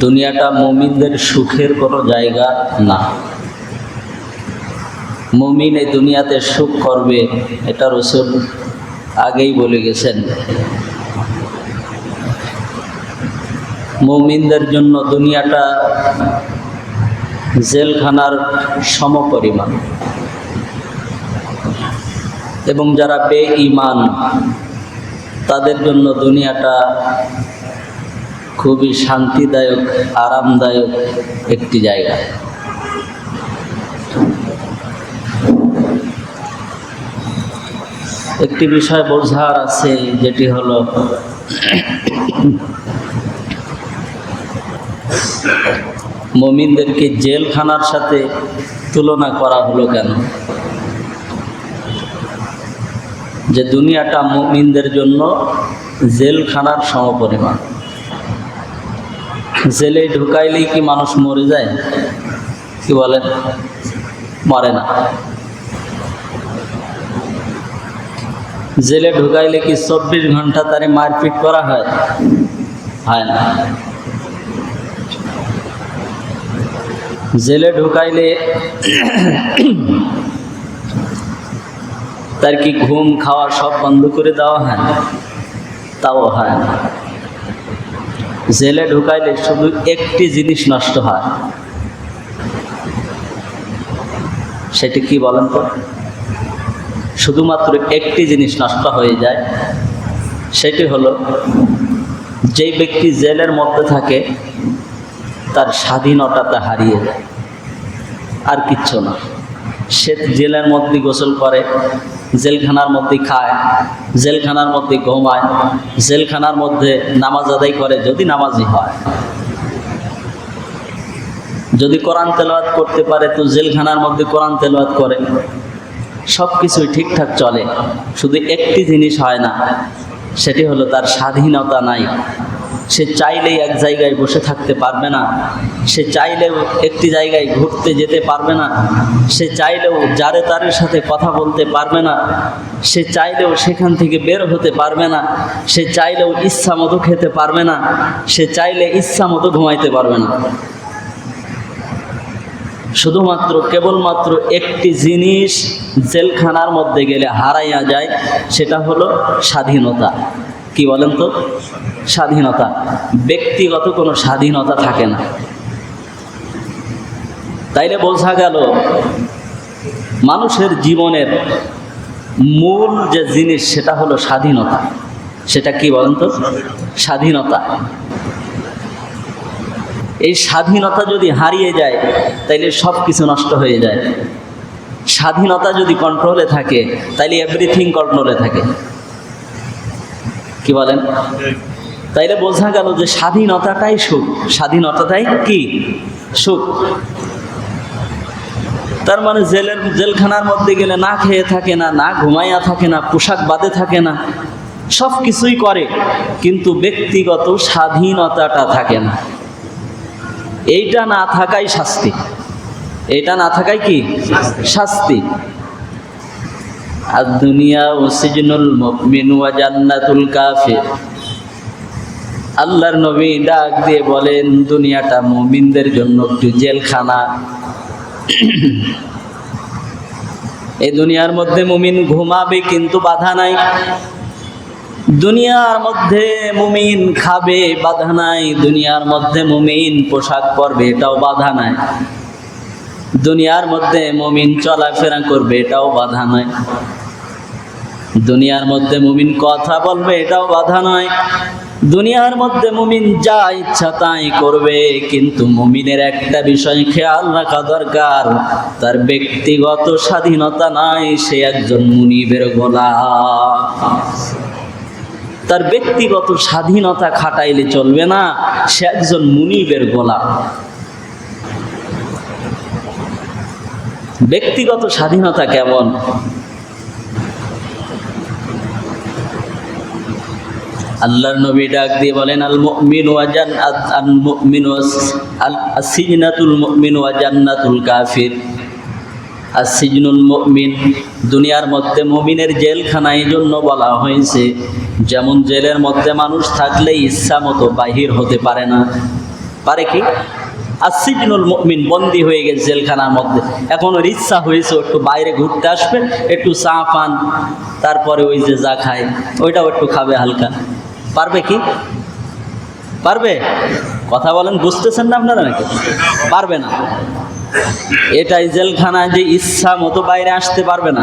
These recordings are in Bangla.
দুনিয়াটা মুমিনদের সুখের কোনো জায়গা না। মুমিন এই দুনিয়াতে সুখ করবে, এটা রসুল আগেই বলে গেছেন। মুমিনদের জন্য দুনিয়াটা জেলখানার সমপরিমাণ। এবং যারা বে ইমান তাদের জন্য দুনিয়াটা খুবই শান্তিদায়ক, আরামদায়ক একটি জায়গা। একটি বিষয় বোঝার আছে, যেটি হলো মমিনদেরকে জেলখানার সাথে তুলনা করা হলো কেন? যে দুনিয়াটা মমিনদের জন্য জেলখানার সমপরিমাণ। জেলে ঢুকাইলেই কি মানুষ মরে যায়? কি বলেন? মরে না। জেলে ঢুকাইলে কি চব্বিশ ঘণ্টা তারে মারপিট করা হয়? হয় না। জেলে ঢুকাইলে তার কি ঘুম, খাওয়া সব বন্ধ করে দেওয়া হয় তাও হয় জেলে ঢুকাইলে শুধু একটি জিনিস নষ্ট হয়। সেটি কি বলেন তো? শুধুমাত্র একটি জিনিস নষ্ট হয়ে যায়, সেটি হলো যেই ব্যক্তি জেলের মধ্যে থাকে, তার স্বাধীনতাটা হারিয়ে যায়। আর কিচ্ছু না। সে জেলের মধ্যে গোসল করে জেলখানার মধ্যে খায়, জেলখানার মধ্যে ঘুমায়, জেলখানার মধ্যে নামাজ আদায় করে যদি নামাজি হয়। যদি কোরআন তেলাওয়াত করতে পারে তো জেলখানার মধ্যে কোরআন তেলাওয়াত করে। সব কিছুই ঠিকঠাক চলে, শুধু একটি জিনিস হয় না, সেটি হলো তার স্বাধীনতা নাই। সে চাইলেই এক জায়গায় বসে থাকতে পারবে না। সে চাইলেও একটি জায়গায় ঘুরতে যেতে পারবে না। সে চাইলেও যারে তারের সাথে কথা বলতে পারবে না। সে চাইলেও সেখান থেকে বের হতে পারবে না। সে চাইলেও ইচ্ছা মতো খেতে পারবে না। সে চাইলে ইচ্ছা মতো ঘুমাইতে পারবে না। শুধুমাত্র কেবলমাত্র একটি জিনিস জেলখানার মধ্যে গেলে হারাইয়া যায়, সেটা হলো স্বাধীনতা। কি বলেন তো? স্বাধীনতা। ব্যক্তিগত কোনো স্বাধীনতা থাকে না। তাইলে বোঝা গেল, মানুষের জীবনের মূল যে জিনিস, সেটা হলো স্বাধীনতা। সেটা কি বলেন তো? স্বাধীনতা। এই স্বাধীনতা যদি হারিয়ে যায়, তাইলে সব কিছু নষ্ট হয়ে যায়। স্বাধীনতা যদি কন্ট্রোলে থাকে, তাইলে এভরিথিং কন্ট্রোলে থাকে। কি বলেন? তাইলে বোঝা গেল যে স্বাধীনতাটাই সুখ। স্বাধীনতাটাই কি? সুখ। তার মানে জেলের জেলখানার মধ্যে গেলে না খেয়ে থাকে না না ঘুমাইয়া থাকে না, পোশাক বাদে থাকে না সব কিছুই করে, কিন্তু ব্যক্তিগত স্বাধীনতাটা থাকে না। এইটা না থাকাই শাস্তি। এটা না থাকাই কি? শাস্তি। জান্নাতুল আল্লাহর নবী ডাক দিয়ে বলেন, দুনিয়াটা মুমিনদের জন্য একটু জেলখানা। এই দুনিয়ার মধ্যে মুমিন ঘুমাবে কিন্তু বাধা নাই। দুনিয়ার মধ্যে মুমিন খাবে, বাধা নাই। দুনিয়ার মধ্যে মুমিন পোশাক পরবে, এটাও বাধা নাই। দুনিয়ার মধ্যে মুমিন চলাফেরা করবে, এটাও বাধা নাই। দুনিয়ার মধ্যে মুমিন কথা বলবে, এটাও বাধা নয়। দুনিয়ার মধ্যে মুমিন যা ইচ্ছা তাই করবে, কিন্তু মুমিনের একটা বিষয় খেয়াল রাখা দরকার। তার ব্যক্তিগত স্বাধীনতা নাই, সে একজন মুনিবের গোলাম। তার ব্যক্তিগত স্বাধীনতা খাটাইলে চলবে না, সে একজন মুনিবের গোলাম। ব্যক্তিগত স্বাধীনতা কেমন? আল্লাহর নবী ডাক দিয়ে বলেন আল মুমিন ওয়া জান আল মুমিন আল আসিজনাতুল মুমিন ওয়া জান্নাতুল কাফির। আর সিজনুল মুমিন দুনিয়ার মধ্যে মুমিনের জেলখানা এই জন্য বলা হয়েছে, যেমন জেলের মধ্যে মানুষ থাকলে ইচ্ছা মতো বাহির হতে পারে না। পারে কি? আর সিজনুল মুমিন বন্দি হয়ে গেছে জেলখানার মধ্যে। এখন ওর ইচ্ছা হয়েছে একটু বাইরে ঘুরতে আসবে, একটু চা পান, তারপরে ওই যে যা খায়, ওইটাও একটু খাবে হালকা। পারবে কি? পারবে? কথা বলেন, বুঝতেছেন না আপনারা নাকি? পারবে না। এটাই জেলখানায় যে ইচ্ছা মতো বাইরে আসতে পারবে না।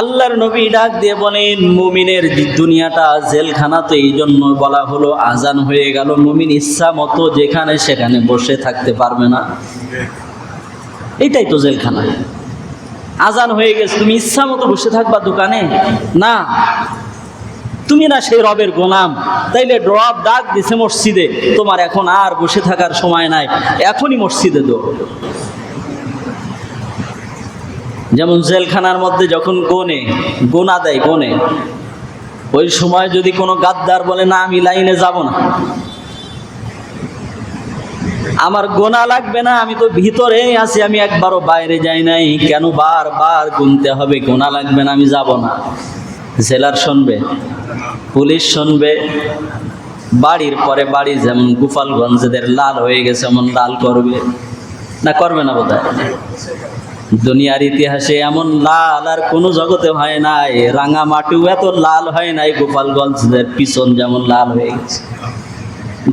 আল্লাহর নবী ডাক দিয়ে বলেন, মুমিনের দুনিয়াটা জেলখানা তো এই জন্য বলা হলো আজান হয়ে গেল, মুমিন ইচ্ছা মতো যেখানে সেখানে বসে থাকতে পারবে না। এটাই তো জেলখানা। আজান হয়ে গেছে, তুমি ইচ্ছা মতো বসে থাকবা দোকানে? না। তুমি না সেই রবের গোলাম। তাইলে রব ডাক দিছে মসজিদে। তোমার এখন আর বসে থাকার সময় নাই। এখনই মসজিদে দো। যেমন জেলখানার মধ্যে যখন গোনে, গোনা দেয়, গোনে। ওই সময় যদি কোনো গাদ্দার বলে, না, আমি লাইনে যাব না। আমার গোনা লাগবে না, আমি তো ভিতরেই আছি, আমি একবারও বাইরে যাই নাই। কেন বারবার গুনতে হবে? গোনা লাগবে না, আমি যাব না। জেলার শুনবে, পুলিশ শুনবে, বাড়ির পরে বাড়ি যেমন গোপালগঞ্জেদের লাল হয়ে গেছে, এমন লাল করবে। না করবে না বোধ দুনিয়ার ইতিহাসে এমন লাল আর কোনো জগতে হয় নাই। রাঙামাটিও এত লাল হয় নাই গোপালগঞ্জদের পিছন যেমন লাল হয়ে গেছে।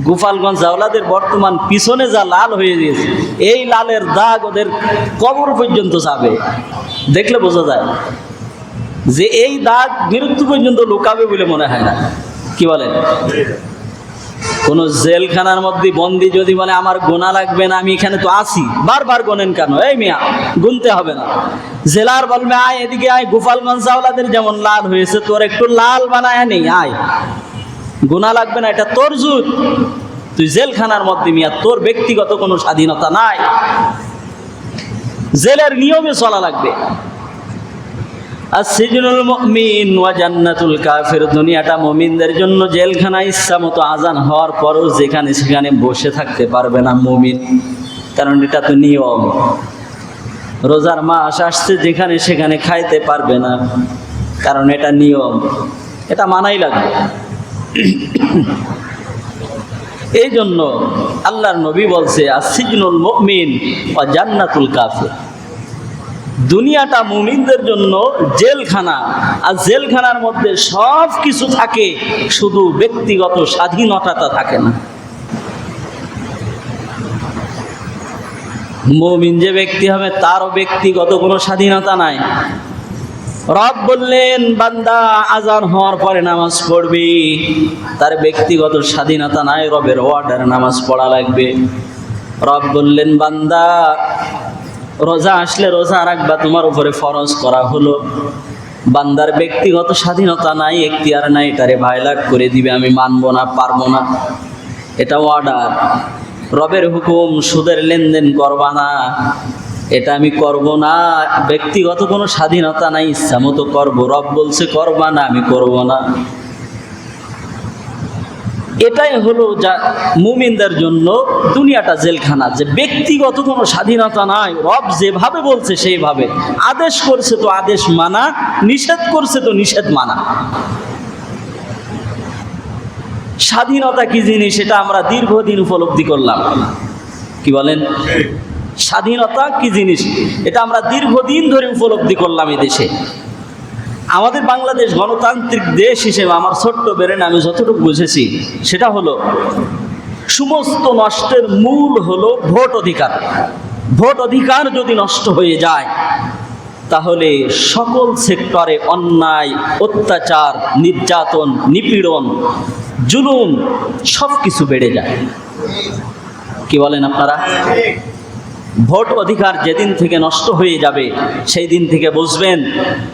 গোপালগঞ্জ জাওলাদের বর্তমান পিছনে যা লাল হয়ে গেছে, এই লালের দাগ ওদের কবর পর্যন্ত যাবে। দেখলে বোঝা যায়। যে এই দাগ মৃত্যু পর্যন্ত লুকাবে বলে মনে হয় না। কি বলেন? কোন জেলখানার মধ্যে বন্দি যদি বলে, আমার গোনা লাগবে না, আমি এখানে তো আছি। বারবার গোনেন কেন? এই মিয়া, গুনতে হবে না। জেলার বলবে, আয় এদিকে আয়, গোপালগঞ্জ চাওলাদের যেমন লাল হয়েছে, তোর একটু লাল বানায় নেই আয়। গোনা লাগবে না, এটা তোর জুত। তুই জেলখানার মধ্যে মিয়া, তোর ব্যক্তিগত কোনো স্বাধীনতা নাই। জেলের নিয়মে চলা লাগবে। আর সিজনুল মুমিন ওয়া জান্নাতুল কাফির। দুনিয়াটা মুমিনদের জন্য জেলখানা, ইচ্ছা মতো আজান হওয়ার পরও যেখানে সেখানে বসে থাকতে পারবে না মুমিন। কারণ এটা তো নিয়ম। রোজার মাস আসছে, যেখানে সেখানে খাইতে পারবে না। কারণ এটা নিয়ম। এটা মানাই লাগবে। এই জন্য আল্লাহর নবী বলছে আর সিজনুল মুমিন ও জান্নাতুল কাফির। দুনিয়াটা মুমিনদের জন্য জেলখানা। আর জেলখানার মধ্যে সব কিছু থাকে, শুধু ব্যক্তিগত স্বাধীনতাটা থাকে না। মুমিন যে ব্যক্তি হবে, তারও ব্যক্তিগত কোনো স্বাধীনতা নাই। রব বললেন, বান্দা, আজান হওয়ার পরে নামাজ পড়বি। তার ব্যক্তিগত স্বাধীনতা নাই, রবের অর্ডার নামাজ পড়া লাগবে। রব বললেন, বান্দা রোজা আসলে রোজা রাখবা, তোমার উপরে ফরজ করা হলো। বান্দার ব্যক্তিগত স্বাধীনতা নাই, এখতিয়ার নাই, এটারে ভাইলাট করে দিবে, আমি মানবো না, পারব না। এটা অর্ডার রবের হুকুম, সুদের লেনদেন করবা না। এটা আমি করব না। ব্যক্তিগত কোনো স্বাধীনতা নাই, ইচ্ছা মতো করব। রব বলছে, করবা না, আমি করব না। এটাই হলো যা মুমিনদের জন্য দুনিয়াটা জেলখানা, যে ব্যক্তিগত কোনো স্বাধীনতা নাই, রব যেভাবে বলছে সেইভাবে। আদেশ করছে তো আদেশ মানা, নিষেধ করছে তো নিষেধ মানা। স্বাধীনতা কি জিনিস সেটা আমরা দীর্ঘদিন উপলব্ধি করলাম। কি বলেন? স্বাধীনতা কি জিনিস? এটা আমরা দীর্ঘদিন ধরে উপলব্ধি করলাম এই দেশে আমাদের বাংলাদেশ গণতান্ত্রিক দেশ হিসেবে আমার ছোট্ট বেরেন আমি যতটুকু বুঝেছি, সেটা হলো সমস্ত নষ্টের মূল হলো ভোট অধিকার। ভোট অধিকার যদি নষ্ট হয়ে যায়, তাহলে সকল সেক্টরে অন্যায়, অত্যাচার, নির্যাতন, নিপীড়ন, জুলুম সব কিছু বেড়ে যায়। কি বলেন আপনারা? ভোট অধিকার যেদিন থেকে নষ্ট হয়ে যাবে সেই দিন থেকে বুঝবেন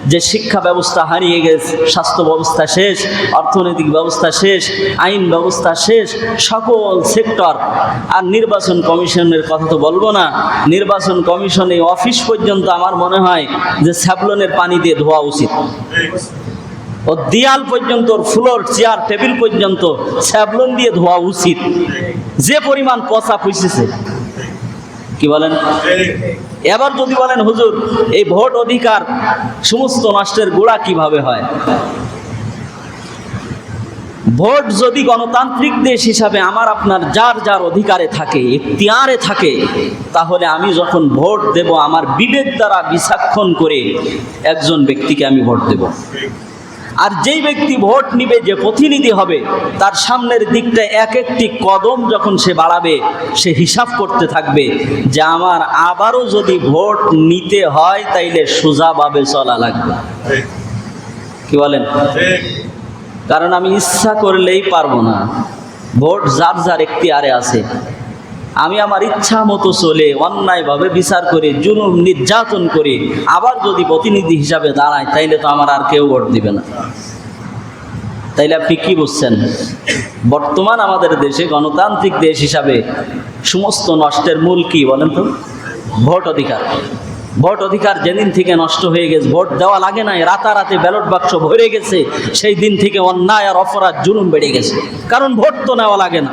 যে শিক্ষা ব্যবস্থা হারিয়ে গেছে, স্বাস্থ্য ব্যবস্থা শেষ, অর্থনৈতিক ব্যবস্থা শেষ, আইন ব্যবস্থা শেষ, সকল সেক্টর। আর নির্বাচন কমিশনের কথা তো বলব না, নির্বাচন কমিশনে অফিস পর্যন্ত আমার মনে হয় যে স্যাবলনের পানি দিয়ে ধোয়া উচিত। ও দেয়াল পর্যন্ত ফ্লোর চেয়ার টেবিল পর্যন্ত স্যাবলন দিয়ে ধোয়া উচিত। যে পরিমাণ পচা পুষেছে। কি বলেন? এবার যদি বলেন, হুজুর, এই ভোট অধিকার সমস্ত রাষ্ট্রের গোড়া কীভাবে হয়? ভোট যদি গণতান্ত্রিক দেশ হিসাবে আমার, আপনার যার যার অধিকারে থাকে এখতিয়ারে থাকে, তাহলে আমি যখন ভোট দেব, আমার বিবেক দ্বারা বিসাক্ষণ করে একজন ব্যক্তিকে আমি ভোট দেব। আর যেই ব্যক্তি ভোট নিবে যে প্রতিনিধি হবে, তার সামনের দিকটা এক একটি কদম যখন সে বাড়াবে, সে হিসাব করতে থাকবে যে আমার আবারও যদি ভোট নিতে হয়, তাইলে সোজাভাবে চলা লাগবে। কি বলেন? কারণ আমি ইচ্ছা করলেই পারব না। ভোট যার যার একটি আরে আছে। আমি আমার ইচ্ছা মতো চলে, অন্যায়ভাবে বিচার করে, জুলুম, নির্যাতন করে, আবার যদি প্রতিনিধি হিসাবে দাঁড়ায়, তাইলে তো আমার আর কেউ ভোট দিবে না। তাইলে আপনি কি বুঝছেন? বর্তমান আমাদের দেশে গণতান্ত্রিক দেশ হিসাবে সমস্ত নষ্টের মূল কি বলেন তো? ভোট অধিকার। ভোট অধিকার যেদিন থেকে নষ্ট হয়ে গেছে, ভোট দেওয়া লাগে নাই, রাতারাতি ব্যালট বাক্স ভরে গেছে, সেই দিন থেকে অন্যায় আর অপরাধ, জুলুম বেড়ে গেছে। কারণ ভোট তো নেওয়া লাগে না।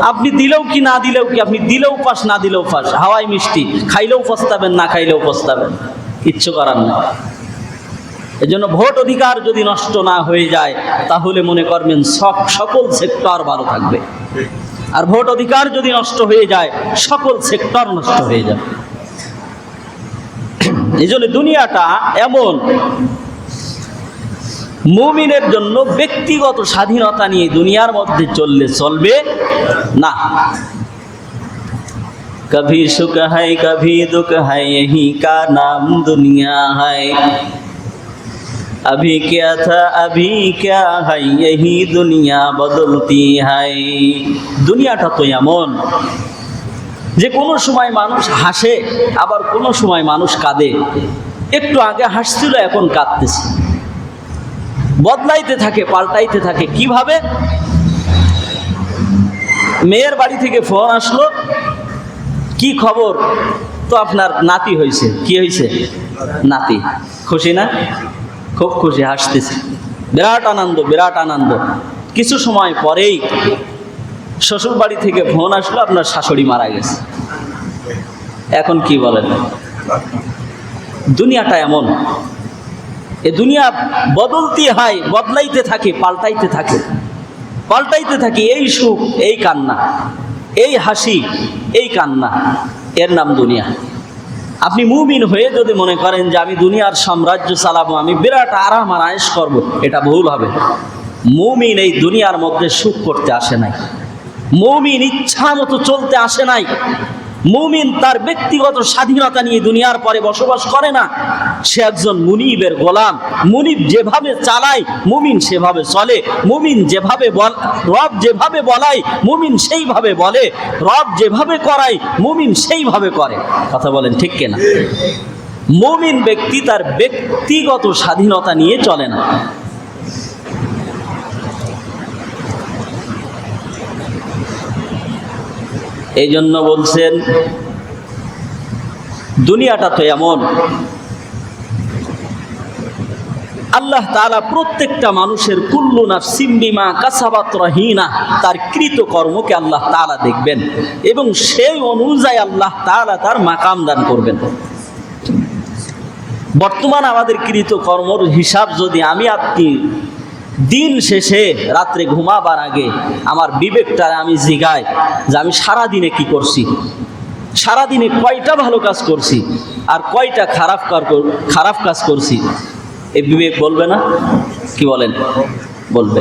আপনি দিলেও কি না দিলেও কি? আপনি দিলেও পাস, না দিলেও পাস। হাওয়াই মিষ্টি। খাইলেও পস্তাবেন, না খাইলেও পস্তাবেন। কিচ্ছু করার নেই। এজন্য ভোট অধিকার যদি নষ্ট না হয়ে যায়, তাহলে মনে করবেন সব, সকল সেক্টর ভালো থাকবে। আর ভোট অধিকার যদি নষ্ট হয়ে যায়, সকল সেক্টর নষ্ট হয়ে যাবে। এই জন্য দুনিয়াটা এমন মুমিনের জন্য ব্যক্তিগত স্বাধীনতা নিয়ে দুনিয়ার মধ্যে চললে চলবে না कभी सुख है कभी दुख है यही का नाम दुनिया है अभी क्या था अभी क्या है यही दुनिया बदलती है দুনিয়াটা তো এমন যে কোনো সময় মানুষ হাসে আবার কোনো সময় মানুষ কাঁদে একটু আগে হাসছিল এখন কাঁদতেছে বদলাইতে থাকে, পাল্টাইতে থাকে। কীভাবে? মেয়ের বাড়ি থেকে ফোন আসলো, কি খবর? তো আপনার নাতি হয়েছে কি হয়েছে নাতি। খুশি না? খুব খুশি, হাসতেছে। বিরাট আনন্দ বিরাট আনন্দ। কিছু সময় পরেই শ্বশুর বাড়ি থেকে ফোন আসলো, আপনার শাশুড়ি মারা গেছে। এখন কি বলেন? দুনিয়াটা এমন। এ দুনিয়া বদলতে হয়, বদলাইতে থাকে, পাল্টাইতে থাকে। পাল্টাইতে থাকে, এই সুখ, এই কান্না, এই হাসি, এই কান্না, এর নাম দুনিয়া। আপনি মুমিন হয়ে যদি মনে করেন যে আমি দুনিয়ার সাম্রাজ্য চালাবো, আমি বিরাট আরাম আর আয়েস করব, এটা ভুল হবে। মুমিন এই দুনিয়ার মধ্যে সুখ করতে আসে নাই। মুমিন ইচ্ছা মতো চলতে আসে নাই। মুমিন তার ব্যক্তিগত স্বাধীনতা নিয়ে দুনিয়ার পরে বসবাস করে না। সে একজন মুনিবের গোলাম। মুনিব যেভাবে চালায়, মুমিন সেভাবে চলে। মুমিন যেভাবে বল রব যেভাবে বলায়, মুমিন সেইভাবে বলে। রব যেভাবে করায়, মুমিন সেইভাবে করে। কথা বলেন ঠিক কিনা? মুমিন ব্যক্তি তার ব্যক্তিগত স্বাধীনতা নিয়ে চলে না। এই জন্য বলছেন, দুনিয়াটা তো এমন। আল্লাহ তাআলা প্রত্যেকটা মানুষের কুল্লু নাফসিম বিমা কাসাবাত রহিনা, তার কৃত কর্মকে আল্লাহ তাআলা দেখবেন এবং সেই অনুযায়ী আল্লাহ তাআলা তার মাকাম দান করবেন। বর্তমান আমাদের কৃত কর্মর হিসাব যদি আমি আপনি দিন শেষে রাত্রে ঘুমাবার আগে আমার বিবেকটা আমি জিগাই যে আমি সারা দিনে কি করছি? সারাদিনে কয়টা ভালো কাজ করছি আর কয়টা খারাপ খারাপ কাজ করছি? এ বিবেক বলবে না? কি বলেন? বলবে।